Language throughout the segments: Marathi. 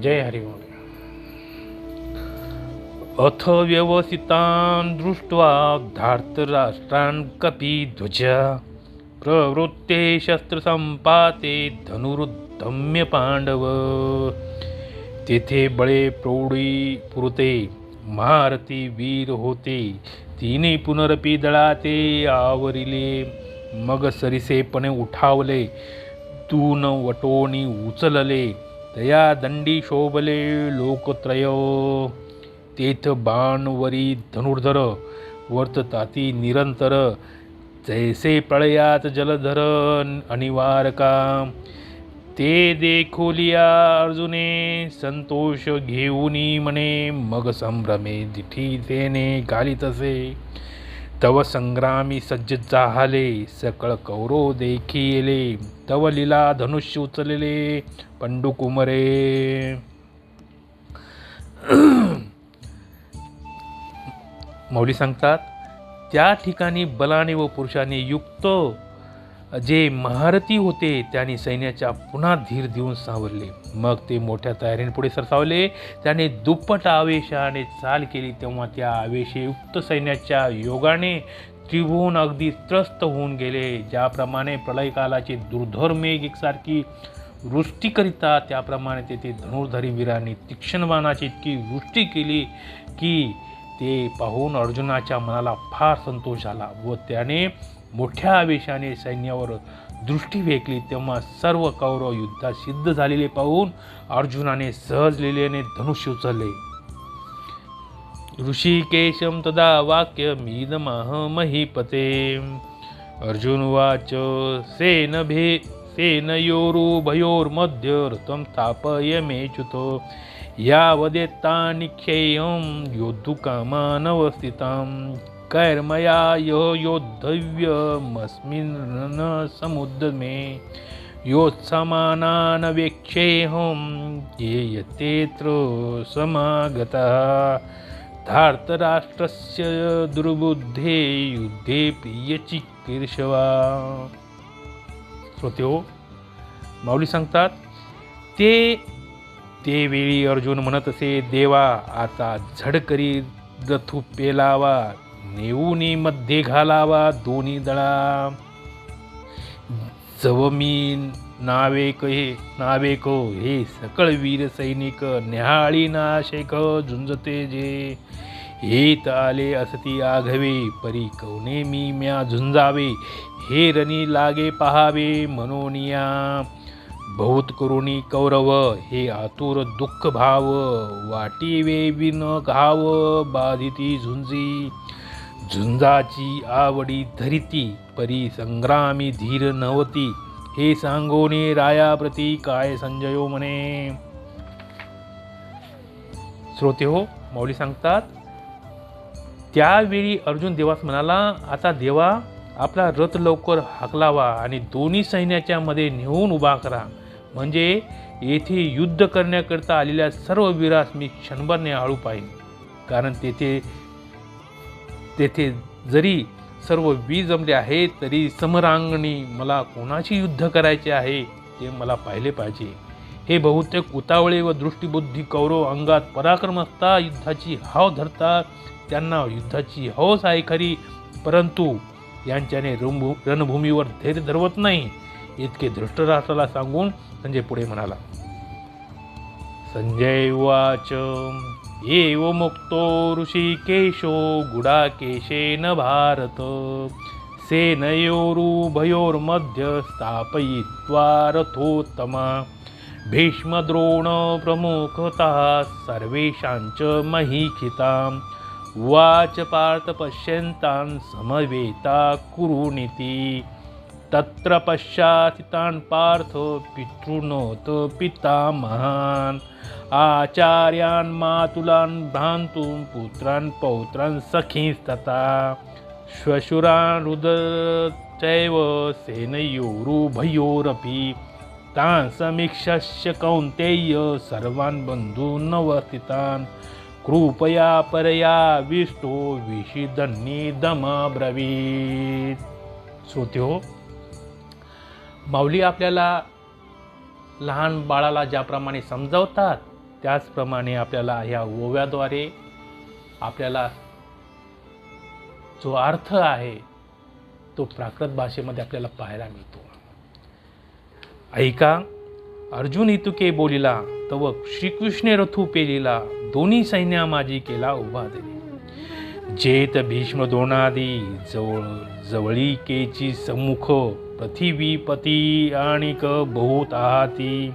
जय हरिओम अथ व्यवसितान् दृष्ट्वा धार्तराष्ट्रान् कपिध्वज प्रवृत्ते शस्त्रसंपाते धनुरुद्धम्य पांडव तेथे बळे प्रौढी पुरते महारथी वीर होते तिने पुनरपी दळाते आवरिले मग सरिसेपणे उठावले तून वटोणी उचलले दया दंडी शोभले लोकत्रय। तेथ बाणवरी धनुर्धर वर्तताती निरंतर। जैसे प्रळयात जलधर अनिवारका। ते देखोलिया अर्जुने संतोष घेऊनी म्हणे मग संभ्रमे दिठीतेने घालितसे तव संग्रामी सज्ज जाहले सकळ कौरव देखिले तव लीला धनुष्य उचलले पंडुकुमरे मौली सांगतात त्या ठिकाणी बलाने व पुरुषाने युक्त जे महारथी होते त्यांनी सैन्याच्या पुन्हा धीर देऊन सावरले. मग ते मोठ्या तयारीने पुढे सरसावले. त्याने दुप्पट आवेशाने चाल केली. तेव्हा त्या आवेशयुक्त सैन्याच्या योगाने त्रिभुवन अगदी त्रस्त होऊन गेले. ज्याप्रमाणे प्रलयकालाची दुर्धर मेघ एकसारखी वृष्टी करिता त्याप्रमाणे तेथे धनुर्धारी वीरांनी तीक्ष्ण बाणाची इतकी वृष्टी केली की ते पाहून अर्जुनाच्या मनाला फार संतोष झाला व त्याने मोठ्या आवेशाने सैन्यावर दृष्टी फेकली तेव्हा सर्व कौरव युद्धात सिद्ध झालेले पाहून अर्जुनाने सहज लिलेने धनुष्य उचलले. ऋषिकेशं तदा वाक्यमीदमह महीपते अर्जुनवाच सेनभे सेनयोरुभयोर्मध्ये ऋतं स्थापय मे यावदेत्तानिक्षेयं योद्धुकामानवस्थितां कैर्मया यो योद्धव्यमस्मिन् न समुद्रमे योत्समानानवेक्षेऽहं ये समागतः। धार्तराष्ट्रस्य दुर्बुद्धे युद्धे प्रियचिकीर्षवा श्रोते हो माऊली सांगतात ते ते वेळी अर्जुन म्हणत असे देवा आता झडकरी रथू पेलावा नेऊनी मध्ये घालावा दोन्ही दळा. जव मी नावेक हे नावेक हो, हे सकळ वीर सैनिक न्याहाळी नाशेक झुंजते जे. येत आले असती आघवे परी कवने मी म्या झुंजावे. हे रणी लागे पहावे मनोनिया. बहुत करुणी कौरव हे आतुर दुःख भाव. वाटी वेबी न घाव बाधिती झुंजी. झुंजाची आवडी धरिती परी संग्रामी धीर नवती. हे सांगोने रायाप्रती काय संजयो म्हणे? श्रोते हो मौली सांगतात त्यावेळी अर्जुन देवास म्हणाला आता देवा आपला रथ लवकर हाकलावा आणि दोन्ही सैन्याच्या मध्ये नेऊन उभा करा. म्हणजे येथे युद्ध करण्याकरता आलेल्या सर्व वीरास मी क्षणभर न्याहाळू पाहिजे कारण तेथे तेथे जरी सर्व वी जमले आहेत तरी समरांगणी मला कोणाशी युद्ध करायचे आहे ते मला पाहिले पाहिजे. हे बहुतेक उतावळे व दृष्टीबुद्धी कौरव अंगात पराक्रम असता युद्धाची हाव धरतात त्यांना युद्धाची हौस आहे खरी परंतु यांच्याने रणभू रणभूमीवर धैर्य धरवत नाही. इतके धृष्टराष्ट्राला सांगून संजय पुढे म्हणाला संजय वाच एव मुक्तो ऋषिकेशो गुडाकेशेन भारत। सेनयोरुभयोर्मध्य स्थापयित्वा रथोत्तमा। भीष्मद्रोणप्रमुखतः सर्वेषाञ्च महीखितां वाच पार्थ पश्यन्तान् समवेता कुरुनिति। तत्र पश्चातितान् पार्थ पितृनोत पितामहान् आचार्यान् मातुलान् भ्रान्तुं पुत्रान् पौत्रान् सखीस्तथा। श्वशुरान् रुदचैव सेनयोरुभयोरपि। तान् समीक्षस्य कौन्तेय सर्वान् बन्धूनवस्थितान्। कृपया परया विष्टो विषिदन्निदमब्रवीत्। श्रोते। माऊली आपल्याला लहान बाळाला ज्याप्रमाणे समजावतात त्याचप्रमाणे आपल्याला ह्या ओव्याद्वारे आपल्याला जो अर्थ आहे तो प्राकृत भाषेमध्ये आपल्याला पाहायला मिळतो. ऐका अर्जुन इतुके बोलिला तव श्रीकृष्णे रथू पेलिला दोन्ही सैन्या माझी केला उभा दिली. जेत भीष्म दोनादी जवळ जवळीकेची सम्मुख पृथिवीपती आणिक बहुत आहाती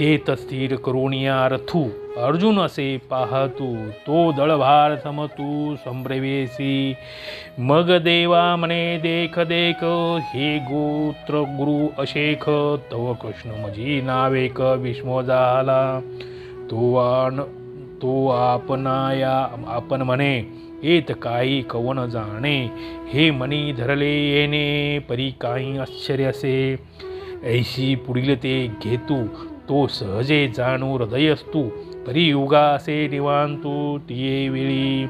ते स्थिर करुणिया रथू अर्जुन असे पाहतू तो दळभार समतू संभ्रवेसी मग देवा मने देख देख हे गोत्र गुरु अशेख तव कृष्ण मजी नावेक विष्म झाला। तो आण तो आपणाया आपण म्हणे येत काही कवन जाणे? हे मनी धरले येणे परी काही आश्चर्य असे. ऐशी पुढील ते घेतू तो सहजे जाणू असतो तरी युगा असे निवांतू तिये वेळी.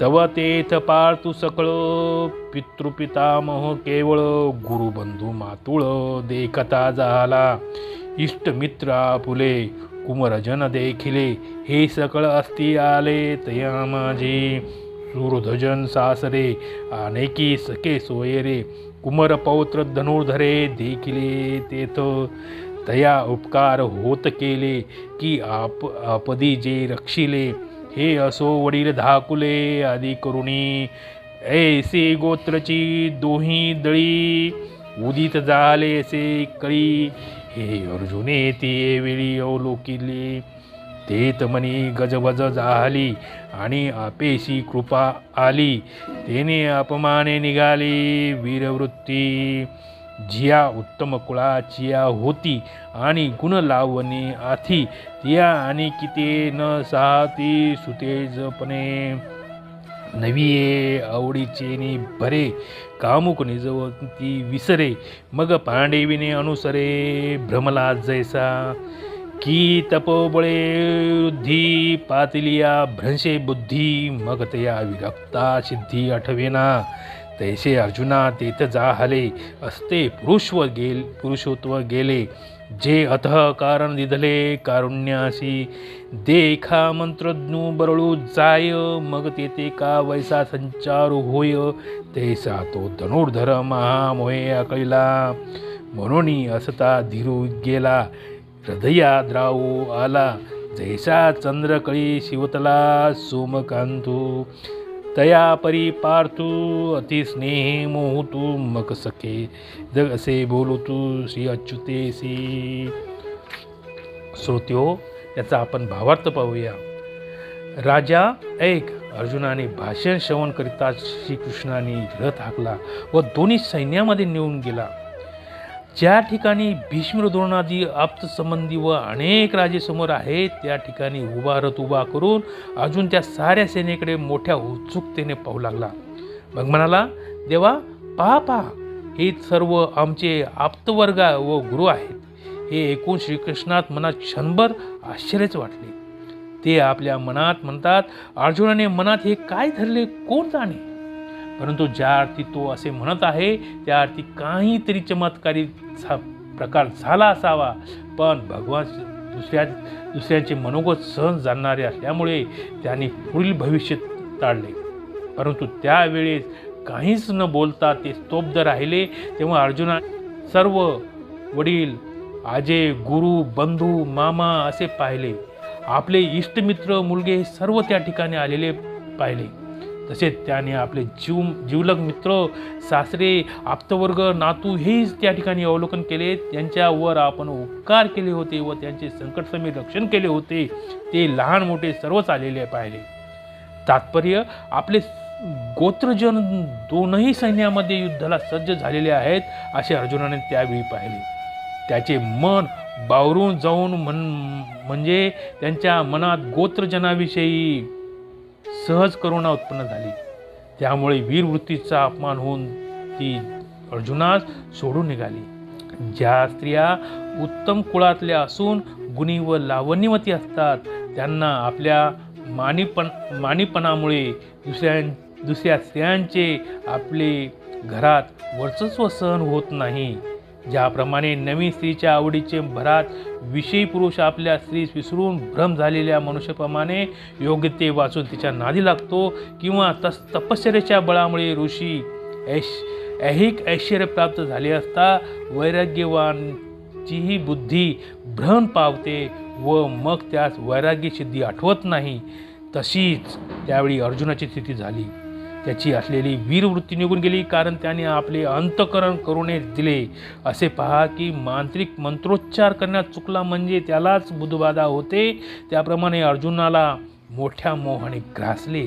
तव तेथ पाळतू सकळ पितृपितामह केवळ. गुरुबंधू मातुळ देखता झाला. इष्टमित्र आपुले कुमरजन देखिले हे सकळ असती आले तया माझे सूरध्वजन सासरे अनेकी सके सोयरे कुमर पौत्र धनुर्धरे देखिले तेथ. तया उपकार होत केले की आप आपदी जे रक्षिले हे असो वडील धाकुले आदी करुणी. ऐसे गोत्रची दोही दळी उदित झाले असे कळी. हे अर्जुने ते वेळी अवलोकिले तेत मनी गजबज झाली आणि आपेशी कृपा आली. तेने अपमाने निघाली वीरवृत्ती. जिया उत्तम कुळाचिया होती आणि गुण लावणी आथी. तिया आणि किते न साहती सुतेजपणे. नविये आवडीचे नि भरे कामुक निजवती विसरे मग पांडेविने अनुसरे भ्रमला जैसा. की तपोबळे वृद्धी पातिलिया भ्रंशे बुद्धी मग तया विरक्ता सिद्धी आठवेना. तैसे अर्जुना तेथ जाहले असते पुरुषव गेल पुरुषत्व गेले. जे अतः कारण दिधले कारुण्यासी देखा मंत्रज्ञू बरळू जाय मग तेथे का वैसा संचार होय तैसा तो धनुर्धर महामोहे आकळीला. म्हणून असता धीरू गेला हृदया द्रावू आला जैसा चंद्रकळी शिवतला सोमकांतू. तया परी पार्थू अतिस्नेहे मोहतू मग सखे जग असे बोलतू श्री अच्युतेसी श्रोत्यो याचा आपण भावार्थ पाहूया. राजा ऐक अर्जुनाने भाषण श्रवण करिता श्रीकृष्णाने रथ हाकला व दोन्ही सैन्यामध्ये नेऊन गेला. ज्या ठिकाणी भीष्म द्रोणादी आप्तसंबंधी व अनेक राजे समोर आहेत त्या ठिकाणी उभा रथ उभा करून अजून त्या साऱ्या सेनेकडे मोठ्या उत्सुकतेने पाहू लागला. मग म्हणाला देवा पहा पहा हे सर्व आमचे आप्तवर्ग व गुरु आहेत. हे ऐकून श्रीकृष्णात मनात क्षणभर आश्चर्यच वाटले. ते आपल्या मनात म्हणतात अर्जुनाने मनात हे काय धरले? कोण जाणे? परंतु ज्या अर्थी तो असे म्हणत आहे त्या अर्थी काहीतरी चमत्कारी सा प्रकार झाला असावा. पण भगवान दुसऱ्या दुसऱ्यांचे मनोगत सहन जाणणारे असल्यामुळे त्याने पुढील भविष्य टाळले. परंतु त्यावेळेस काहीच न बोलता ते स्तोब्ध राहिले. तेव्हा अर्जुना सर्व वडील आजे गुरु बंधू मामा असे पाहिले. आपले इष्टमित्र मुलगे हे सर्व त्या ठिकाणी आलेले पाहिले. तसेच त्याने आपले जीव जीवलग मित्र सासरे आप्तवर्ग नातू हेच त्या ठिकाणी अवलोकन केले. त्यांच्यावर आपण उपकार केले होते व त्यांचे संकटसमी रक्षण केले होते. ते लहान मोठे सर्वच आलेले पाहिले. तात्पर्य आपले गोत्रजन दोनही सैन्यामध्ये युद्धाला सज्ज झालेले आहेत असे अर्जुनाने त्यावेळी पाहिले. त्याचे मन बावरून जाऊन म्हण म्हणजे त्यांच्या मनात गोत्रजनाविषयी सहज करुणा उत्पन्न झाली. त्यामुळे वीरवृत्तीचा अपमान होऊन ती अर्जुनास सोडून निघाली. ज्या स्त्रिया उत्तम कुळातल्या असून गुणी व लावण्यवती असतात त्यांना आपल्या मानिपण मानिपणामुळे दुसऱ्या दुसऱ्या स्त्रियांचे आपले घरात वर्चस्व सहन होत नाही. ज्याप्रमाणे नवीन स्त्रीच्या आवडीचे भरात विषयी पुरुष आपल्या स्त्रीस विसरून भ्रम झालेल्या मनुष्याप्रमाणे योग्य ते वाचून तिच्या नादी लागतो किंवा तस तपश्चर्याच्या बळामुळे ऋषी ऐश ऐहिक ऐश्वर्य प्राप्त झाले असता वैराग्यवानचीही बुद्धी भ्रम पावते व मग त्यास वैराग्य सिद्धी आठवत नाही. तशीच त्यावेळी अर्जुनाची स्थिती झाली. त्याची असलेली वीरवृत्ती निघून गेली कारण त्याने आपले अंतकरण करूने दिले. असे पहा की मांत्रिक मंत्रोच्चार करण्यात चुकला म्हणजे त्यालाच बुधबाधा होते. त्याप्रमाणे अर्जुनाला मोठ्या मोहाने ग्रासले.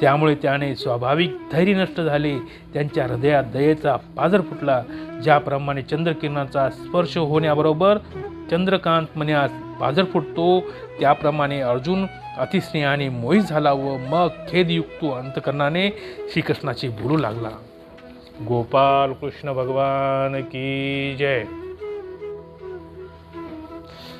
त्यामुळे त्याने स्वाभाविक धैर्य नष्ट झाले. त्यांच्या हृदयात दयेचा पाजर फुटला ज्याप्रमाणे चंद्रकिरणाचा स्पर्श होण्याबरोबर चंद्रकांत मण्यास पाजर फुटतो. त्याप्रमाणे अर्जुन अतिस्नेहाने मोहित झाला व मग खेदयुक्त अंतकरणाने श्रीकृष्णाची बोलू लागला. गोपाल कृष्ण भगवान की जय.